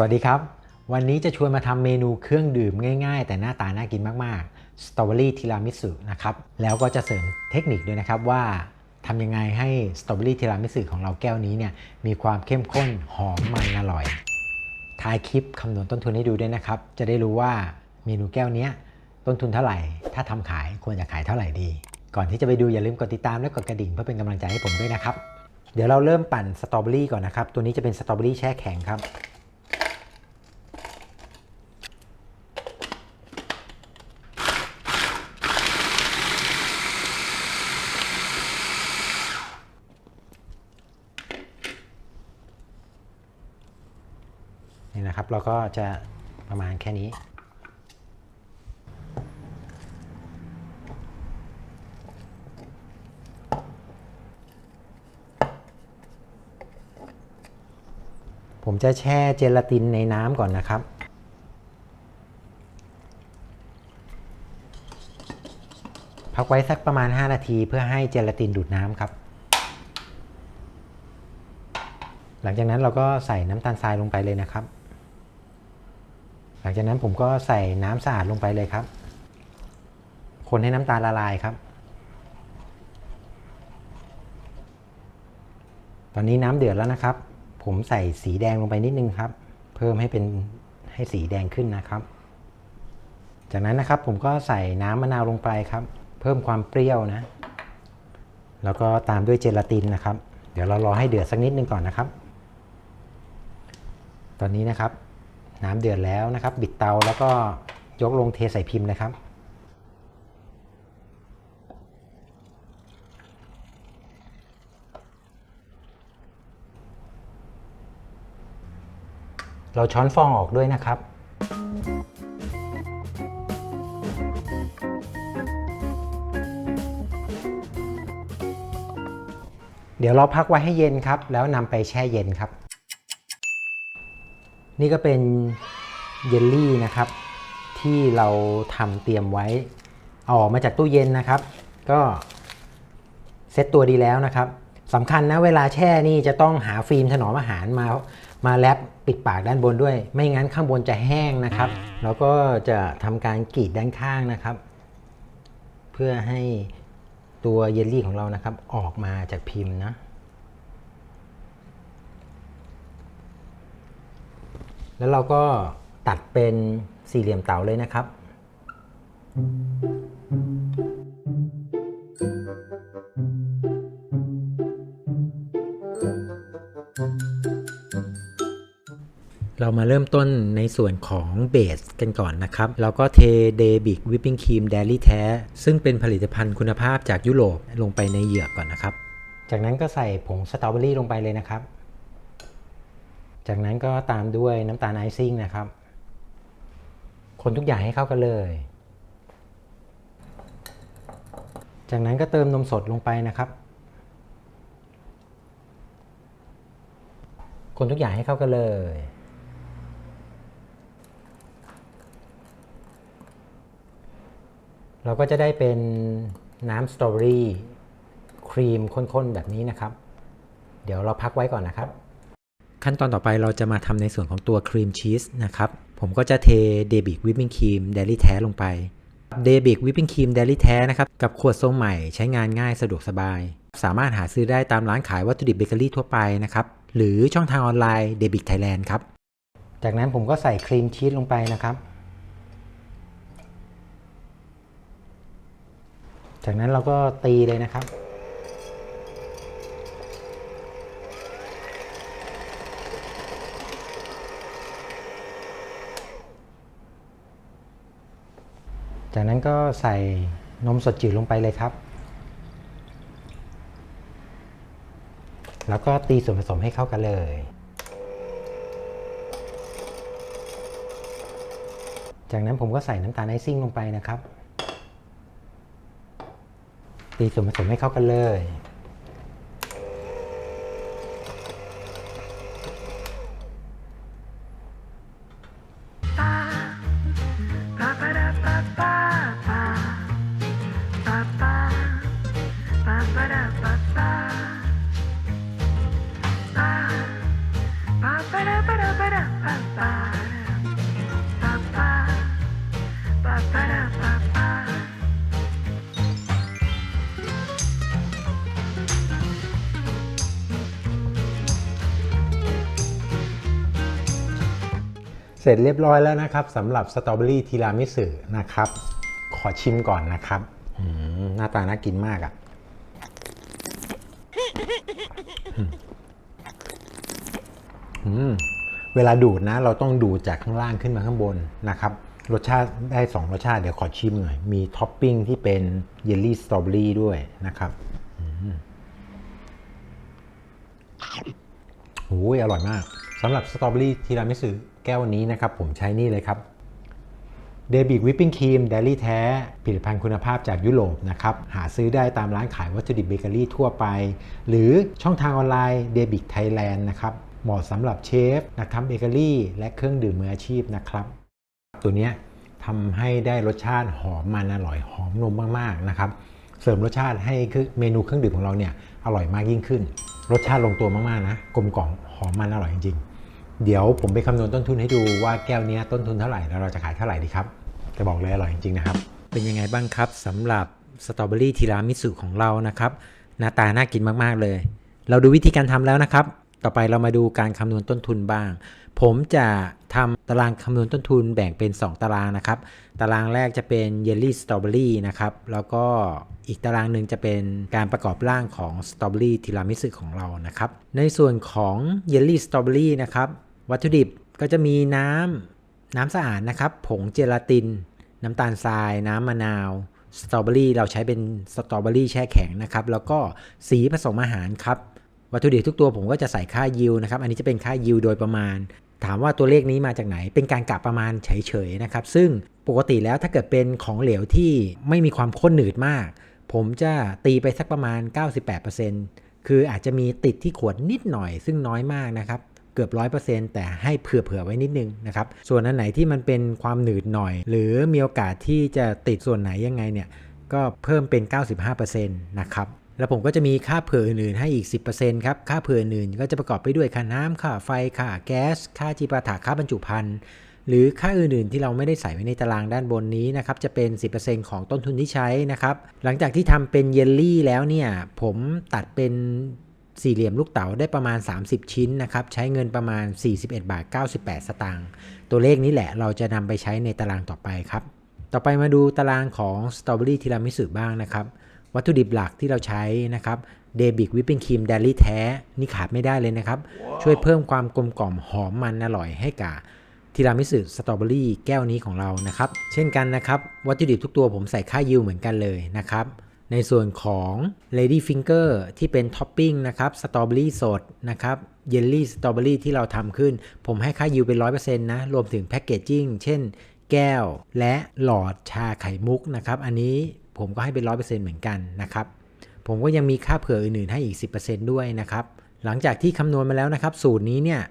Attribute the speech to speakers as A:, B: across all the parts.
A: สวัสดีครับ วันนี้จะชวนมาทำเมนูเครื่องดื่มง่ายๆ แต่หน้าตาน่ากินมากๆ สตรอเบอรี่ทีรามิสุนะครับ แล้วก็จะเสริมเทคนิคด้วยนะครับว่าทำยังไงให้สตรอเบอรี่ทีรามิสุของเราแก้วนี้เนี่ยมีความเข้มข้นหอมมันอร่อย ท้ายคลิปคำนวณต้นทุนให้ดูด้วยนะครับ จะได้รู้ว่าเมนูแก้วนี้ต้นทุนเท่าไหร่ ถ้าทำขายควรจะขายเท่าไหร่ดี ก่อนที่จะไปดูอย่าลืมกดติดตามและกดกระดิ่งเพื่อเป็นกำลังใจให้ผมด้วยนะครับ เดี๋ยวเราเริ่มปั่นสตรอเบอรี่ก่อนนะครับ ตัวนี้จะเป็นสตรอเบอรี่แช่แข็งครับ นี่นะครับเราก็ จะประมาณแค่นี้ ผมจะแช่เจลาตินในน้ำก่อนนะครับพักไว้สักประมาณ 5 นาทีเพื่อให้เจลาตินดูดน้ำครับ หลังจากนั้นเราก็ใส่น้ำตาลทรายลงไปเลยนะครับ ลังจากนั้นผมก็ใส่น้ำสะอาดลงไปเลยครับ คนให้น้ำตาลละลายครับ ตอนนี้น้ำเดือดแล้วนะครับ ผมใส่สีแดงลงไปนิดนึงครับ เพิ่มให้เป็นให้สีแดงขึ้นนะครับ จากนั้นนะครับผมก็ใส่น้ำมะนาวลงไปครับ เพิ่มความเปรี้ยวนะ แล้วก็ตามด้วยเจลาตินนะครับ เดี๋ยวเรารอให้เดือดสักนิดนึงก่อนนะครับ ตอนนี้นะครับ น้ำเดือดแล้วนะครับ บิดเตาแล้วก็ยกลงเทใส่พิมพ์เลยครับ เราช้อนฟองออกด้วยนะครับเดี๋ยวเราพักไว้ให้เย็นครับ แล้วนำไปแช่เย็นครับ นี่ก็เป็นเยลลี่นะครับ ที่เราทำเตรียมไว้เอาออกมาจากตู้เย็นนะครับ ก็เซ็ตตัวดีแล้วนะครับสำคัญนะเวลาแช่นี่จะต้องหาฟิล์มถนอมอาหารมามาแรปปิดปากด้านบนด้วย ไม่งั้นข้างบนจะแห้งนะครับ แล้วก็จะทำการกรีดด้านข้างนะครับ เพื่อให้ตัวเยลลี่ของเรานะครับ ออกมาจากพิมพ์นะ แล้วเราก็ตัดเป็นสี่เหลี่ยมเต๋าเลยนะครับ เรามาเริ่มต้นในส่วนของเบสกันก่อนนะครับ เราก็เทเดบิกวิปปิ้งครีมเดลี่แท้ ซึ่งเป็นผลิตภัณฑ์คุณภาพจากยุโรปลงไปในเหยือกก่อนนะครับ จากนั้นก็ใส่ผงสตรอเบอรี่ลงไปเลยนะครับ จากนั้นก็ตามด้วยน้ำตาลไอซิ่งนะครับ คนทุกอย่างให้เข้ากันเลย จากนั้นก็เติมนมสดลงไปนะครับ คนทุกอย่างให้เข้ากันเลยเราก็จะได้เป็นน้ำสตรอเบอรี่ครีมข้นๆ แบบนี้นะครับ เดี๋ยวเราพักไว้ก่อนนะครับ ขั้นตอนต่อไปเราจะมาทำในส่วนของตัวครีมชีสนะครับ ผมก็จะเทเดบิกวิปปิ้งครีมเดลี่แท้ลงไปเดบิกวิปปิ้งครีมเดลี่แท้นะครับ กับขวดทรงใหม่ใช้งานง่ายสะดวกสบาย สามารถหาซื้อได้ตามร้านขายวัตถุดิบเบเกอรี่ทั่วไปนะครับ หรือช่องทางออนไลน์เดบิกไทยแลนด์ครับ จากนั้นผมก็ใส่ครีมชีสลงไปนะครับ จากนั้นเราก็ตีเลยนะครับ จากนั้นก็ใส่นมสดจืดลงไปเลยครับ แล้วก็ตีส่วนผสมให้เข้ากันเลย จากนั้นผมก็ใส่น้ำตาลไอซิ่งลงไปนะครับ ตีส่วนผสมให้เข้ากันเลย เสร็จเรียบร้อยแล้วนะครับสำหรับสตรอเบอรี่ทีรามิสุนะครับ ขอชิมก่อนนะครับหน้าตาน่ากินมากอะ่ะ เวลาดูดนะ เราต้องดูดจากข้างล่างขึ้นมาข้างบนนะครับ รสชาติได้ 2 รสชาติเดี๋ยวขอชิมหน่อย มีท็อปปิ้งที่เป็นเยลลี่สตรอเบอรี่ด้วยนะครับโอ้ยอร่อยมากสำหรับสตรอเบอรี่ทีรามิสุแก้วนี้นะครับ ผมใช้นี่เลยครับเดบิกวิปปิ้งครีมเดลี่แท้ผลิตภัณฑ์คุณภาพจากยุโรปนะครับ หาซื้อได้ตามร้านขายวัตถุดิบเบเกอรี่ทั่วไป หรือช่องทางออนไลน์เดบิกไทยแลนด์นะครับ เหมาะสำหรับเชฟนักทำเบเกอรี่ และเครื่องดื่มมืออาชีพนะครับ ตัวนี้ทำให้ได้รสชาติหอมมันอร่อยหอมนมมากๆนะครับเสริมรสชาติให้คือเมนูเครื่องดื่มของเราเนี่ยอร่อยมากยิ่งขึ้น รสชาติลงตัวมากๆนะกลมกล่อมหอมมันอร่อยจริงๆ เดี๋ยวผมไปคำนวณต้นทุนให้ดูว่าแก้วนี้ต้นทุนเท่าไหร่แล้วเราจะขายเท่าไหร่ดีครับจะบอกเลยอร่อยจริงๆนะครับ เป็นยังไงบ้างครับสำหรับสตรอเบอรี่ทีรามิสุของเรานะครับหน้าตาน่ากินมากๆเลย เราดูวิธีการทำแล้วนะครับ ต่อไปเรามาดูการคำนวณต้นทุนบ้าง ผมจะทำตารางคำนวณต้นทุนแบ่งเป็น 2 ตารางนะครับ ตารางแรกจะเป็นเยลลี่สตรอเบอรี่นะครับ แล้วก็อีกตารางหนึ่งจะเป็นการประกอบร่างของสตรอเบอรี่ทีรามิสุของเรานะครับ ในส่วนของเยลลี่สตรอเบอรี่นะครับ วัตถุดิบก็จะมีน้ำน้ำสะอาดนะครับ ผงเจลาติน น้ำตาลทราย น้ำมะนาวสตรอเบอรี่เราใช้เป็นสตรอเบอรี่แช่แข็งนะครับ แล้วก็สีผสมอาหารครับ วัตถุดิบทุกตัวผมก็จะใส่ค่ายิวนะครับ อันนี้จะเป็นค่ายิวโดยประมาณ ถามว่าตัวเลขนี้มาจากไหน เป็นการกะประมาณเฉยๆนะครับ ซึ่งปกติแล้วถ้าเกิดเป็นของเหลวที่ไม่มีความข้นหนืดมาก ผมจะตีไปสักประมาณ 98%คืออาจจะมีติดที่ขวดนิดหน่อย ซึ่งน้อยมากนะครับเกือบ 100%แต่ให้เผื่อๆไว้นิดนึงนะครับ ส่วนอันไหนที่มันเป็นความหนืดหน่อย หรือมีโอกาสที่จะติดส่วนไหนยังไงเนี่ย ก็เพิ่มเป็น 95%นะครับ แล้วผมก็จะมีค่าเผื่ออื่นๆให้อีก 10%ครับ ค่าเผื่ออื่นก็จะประกอบไปด้วยค่าน้ำค่าไฟ ค่าแก๊ส ค่าจีปาถะค่าบรรจุภัณฑ์ หรือค่าอื่นๆที่เราไม่ได้ใส่ไว้ในตารางด้านบนนี้นะครับ จะเป็น 10%ของต้นทุนที่ใช้นะครับ หลังจากที่ทำเป็นเยลลี่แล้วเนี่ย ผมตัดเป็นสี่เหลี่ยมลูกเต๋าได้ประมาณ 30 ชิ้นนะครับ ใช้เงินประมาณ 41 บาท 98 สตางค์ ตัวเลขนี้แหละเราจะนำไปใช้ในตารางต่อไปครับ ต่อไปมาดูตารางของสตรอเบอรี่ทีรามิสุบ้างนะครับ วัตถุดิบหลักที่เราใช้นะครับเดบิกวิปปิ้งครีมเดลี่แท้นี่ขาดไม่ได้เลยนะครับช่วยเพิ่มความกลมกล่อมหอมมันอร่อยให้กับทีรามิสุสตรอเบอรี่แก้วนี้ของเรานะครับ เช่นกันนะครับ วัตถุดิบทุกตัวผมใส่ค่ายิวเหมือนกันเลยนะครับ ในส่วนของ Lady Finger ที่เป็นท็อปปิ้งนะครับสตรอเบอรี่สดนะครับเยลลี่สตรอเบอรี่ที่เราทำขึ้น ผมให้ค่ายิวเป็น 100%นะ รวมถึงแพคเกจจิ้งเช่น แก้วและหลอดชาไข่มุกนะครับ อันนี้ ผมก็ให้เป็น100%เหมือนกันนะครับ ผมก็ยังมีค่าเผื่ออื่นๆให้อีก 10%ด้วยนะครับ หลังจากที่คำนวณมาแล้วนะครับ สูตรนี้เนี่ย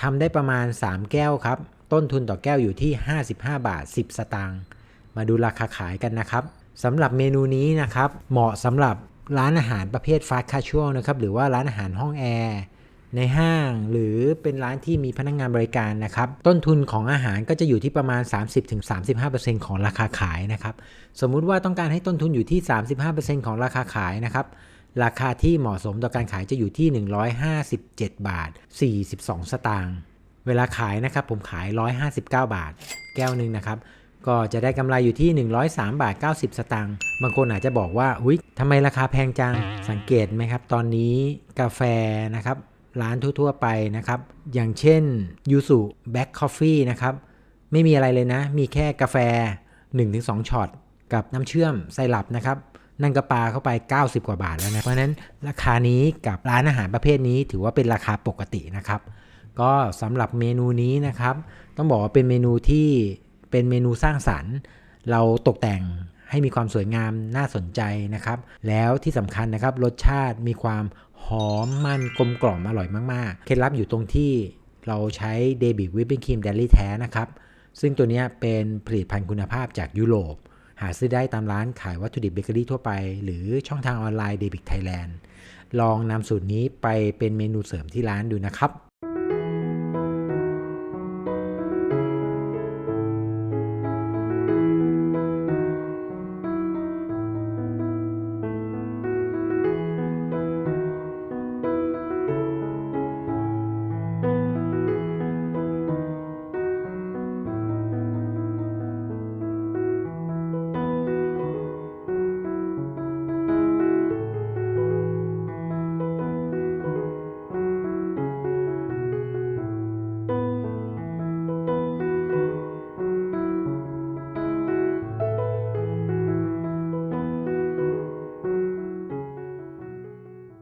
A: ทำได้ประมาณ 3 แก้วครับ ต้นทุนต่อแก้วอยู่ที่ 55 บาท 10 สตางค์ มาดูราคาขายกันนะครับสำหรับเมนูนี้นะครับ เหมาะสำหรับร้านอาหารประเภทฟาสต์คาชวลนะครับ หรือว่าร้านอาหารห้องแอร์ ในห้างหรือเป็นร้านที่มีพนักงงานบริการนะครับ ต้นทุนของอาหารก็จะอยู่ที่ประมาณ 30-35%ของราคาขายนะครับ สมมุติว่าต้องการให้ต้นทุนอยู่ที่ 35%ของราคาขายนะครับ ราคาที่เหมาะสมต่อการขายจะอยู่ที่ 157 บาท 42 สตางค์เวลาขายนะครับผมขาย 159 บาท แก้วหนึ่งนะครับก็จะได้กำไรอยู่ที่ 103 บาท 90 สตางค์ บางคนอาจจะบอกว่า อุ้ยทำไมราคาแพงจัง สังเกตไหมครับ ตอนนี้กาแฟนะครับ ร้านทั่ว ๆ ไปนะครับ อย่างเช่นยูสุแบ็คคอฟฟี่นะครับ ไม่มีอะไรเลยนะ มีแค่กาแฟ 1-2ช็อตกับน้ำเชื่อมไซรัปนะครับ นั่นก็ปาเข้าไป 90 กว่าบาทแล้วนะ เพราะฉะนั้นราคานี้กับร้านอาหารประเภทนี้ถือว่าเป็นราคาปกตินะครับ ก็สำหรับเมนูนี้นะครับ ต้องบอกว่าเป็นเมนูที่เป็นเมนูสร้างสรรค์ เราตกแต่ง ให้มีความสวยงามน่าสนใจนะครับ แล้วที่สำคัญนะครับ รสชาติมีความหอมมันกลมกล่อมอร่อยมากๆ เคล็ดลับอยู่ตรงที่เราใช้เดบิกวิปปิ้งครีมเดลี่แท้นะครับ ซึ่งตัวนี้เป็นผลิตภัณฑ์คุณภาพจากยุโรป หาซื้อได้ตามร้านขายวัตถุดิบเบเกอรี่ทั่วไป หรือช่องทางออนไลน์เดบิกไทยแลนด์ลองนำสูตรนี้ไปเป็นเมนูเสริมที่ร้านดูนะครับ